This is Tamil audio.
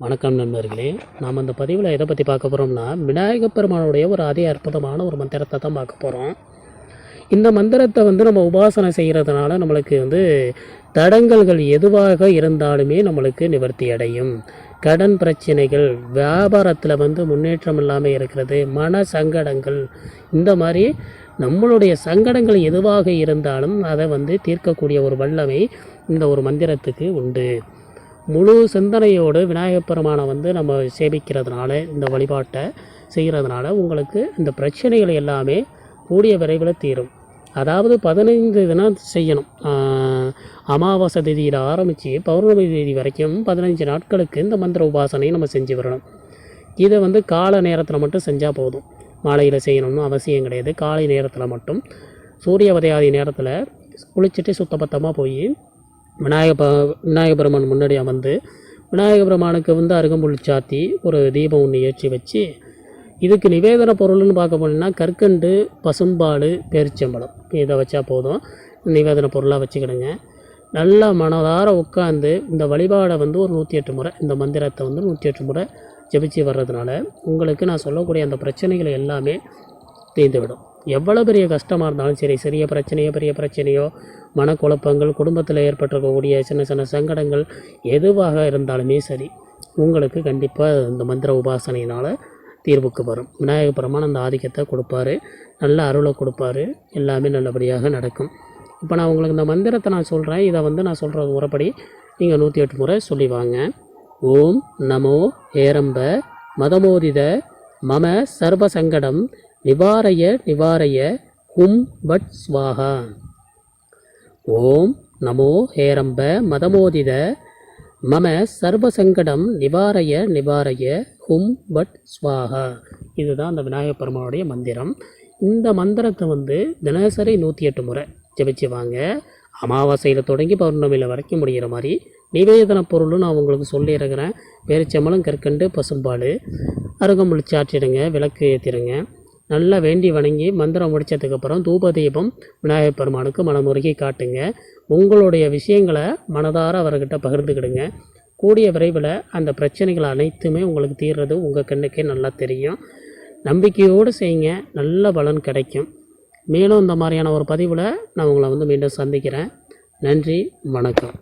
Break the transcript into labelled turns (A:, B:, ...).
A: வணக்கம் நண்பர்களே. நாம் இந்த பதிவில் எதை பற்றி பார்க்க போகிறோம்னா விநாயகப் பெருமானுடைய ஒரு அதி அற்புதமான ஒரு மந்திரத்தை தான் பார்க்க போகிறோம் இந்த மந்திரத்தை வந்து நம்ம உபாசனை செய்கிறதுனால நம்மளுக்கு வந்து தடங்கல்கள் எதுவாக இருந்தாலுமே நம்மளுக்கு நிவர்த்தி அடையும். கடன் பிரச்சனைகள் வியாபாரத்தில் வந்து முன்னேற்றம் இல்லாமல் இருக்கிறது மன சங்கடங்கள் இந்த மாதிரி நம்மளுடைய சங்கடங்கள் எதுவாக இருந்தாலும் அதை வந்து தீர்க்கக்கூடிய ஒரு வல்லமை இந்த ஒரு மந்திரத்துக்கு உண்டு. முழு சிந்தனையோடு விநாயகப் பெருமானை வந்து நம்ம சேமிக்கிறதுனால இந்த வழிபாட்டை செய்கிறதுனால உங்களுக்கு இந்த பிரச்சனைகள் எல்லாமே கூடிய விரைவில் தீரும். அதாவது பதினைந்து தினம் செய்யணும். அமாவாசை தேதியில் ஆரம்பித்து பௌர்ணமி தேதி வரைக்கும் பதினஞ்சு நாட்களுக்கு இந்த மந்திர உபாசனையை நம்ம செஞ்சு வரணும். இதை வந்து காலை நேரத்தில் மட்டும் செஞ்சால் போதும். மாலையில் செய்யணும்னு அவசியம் கிடையாது. காலை நேரத்தில் மட்டும். சூரிய உதயாதி நேரத்தில் குளிச்சுட்டு சுத்தபத்தமாக போய் விநாயக ப விநாயக பெருமான் முன்னாடி அமர்ந்து விநாயக பெருமானுக்கு வந்து அருகம்புல் சாத்தி ஒரு தீபம் ஒன்று ஏற்றி வச்சு இதுக்கு நிவேதன பொருள்னு பார்க்க போனீங்கன்னா கற்கண்டு பசும்பால் பேரிச்சம்பழம். இதை வச்சா போதும். நிவேதன பொருளாக வச்சுக்கிடுங்க. நல்லா மனதார உட்காந்து இந்த வழிபாடை வந்து ஒரு நூற்றி எட்டு முறை இந்த மந்திரத்தை வந்து நூற்றி எட்டு முறை ஜெபிச்சு வர்றதுனால உங்களுக்கு நான் சொல்லக்கூடிய அந்த பிரச்சனைகள் எல்லாமே தீர்ந்துவிடும். எவ்வளோ பெரிய கஷ்டமாக இருந்தாலும் சரி சிறிய பிரச்சனையோ பெரிய பிரச்சனையோ மனக்குழப்பங்கள் குடும்பத்தில் ஏற்பட்டிருக்கக்கூடிய சின்ன சின்ன சங்கடங்கள் எதுவாக இருந்தாலுமே சரி உங்களுக்கு கண்டிப்பாக இந்த மந்திர உபாசனையினால் தீர்வுக்கு வரும். விநாயக பெருமான் அந்த ஆதிக்கத்தை கொடுப்பாரு நல்ல அருளை கொடுப்பாரு எல்லாமே நல்லபடியாக நடக்கும். இப்போ நான் உங்களுக்கு இந்த மந்திரத்தை நான் சொல்கிறேன் இதை வந்து நான் சொல்கிற முறைப்படி நீங்கள் நூற்றி எட்டு முறை சொல்லி வாங்க. ஓம் நமோ ஏரம்ப மதமோதித மம சர்வசங்கடம் நிவாரய நிவாரய ஹும் பட் ஸ்வாகா ஓம் நமோ ஹேரம்ப மதமோதித மம சர்வசங்கடம் நிவாரய நிவாரய ஹும் பட் ஸ்வாகா இதுதான் அந்த விநாயகப் பெருமானுடைய மந்திரம். இந்த மந்திரத்தை வந்து தினசரி நூற்றி எட்டு முறை ஜெபிச்சு வாங்க. அமாவாசையில் தொடங்கி பௌர்ணமியில் வரைக்கும் முடிகிற மாதிரி நிவேதன பொருளும் நான் உங்களுக்கு சொல்லியிருக்கிறேன். பேரிச்சம்பளம் கற்கண்டு பசும்பால் அருகம்புல் சாற்றிடுங்க விளக்கு ஏற்றிடுங்க நல்லா வேண்டி வணங்கி மந்திரம் முடித்ததுக்கப்புறம் தூப தீபம் விநாயகர் பெருமானுக்கு மனமுருகி காட்டுங்க. உங்களுடைய விஷயங்களை மனதார அவர்கிட்ட பகிர்ந்துக்கிடுங்க. கூடிய விரைவில் அந்த பிரச்சனைகள் அனைத்துமே உங்களுக்கு தீர்றது உங்கள் கண்ணுக்கே நல்லா தெரியும். நம்பிக்கையோடு செய்யுங்க. நல்ல பலன் கிடைக்கும். மேலும் இந்த மாதிரியான ஒரு பதிவில் நான் உங்களை வந்து மீண்டும் சந்திக்கிறேன். நன்றி வணக்கம்.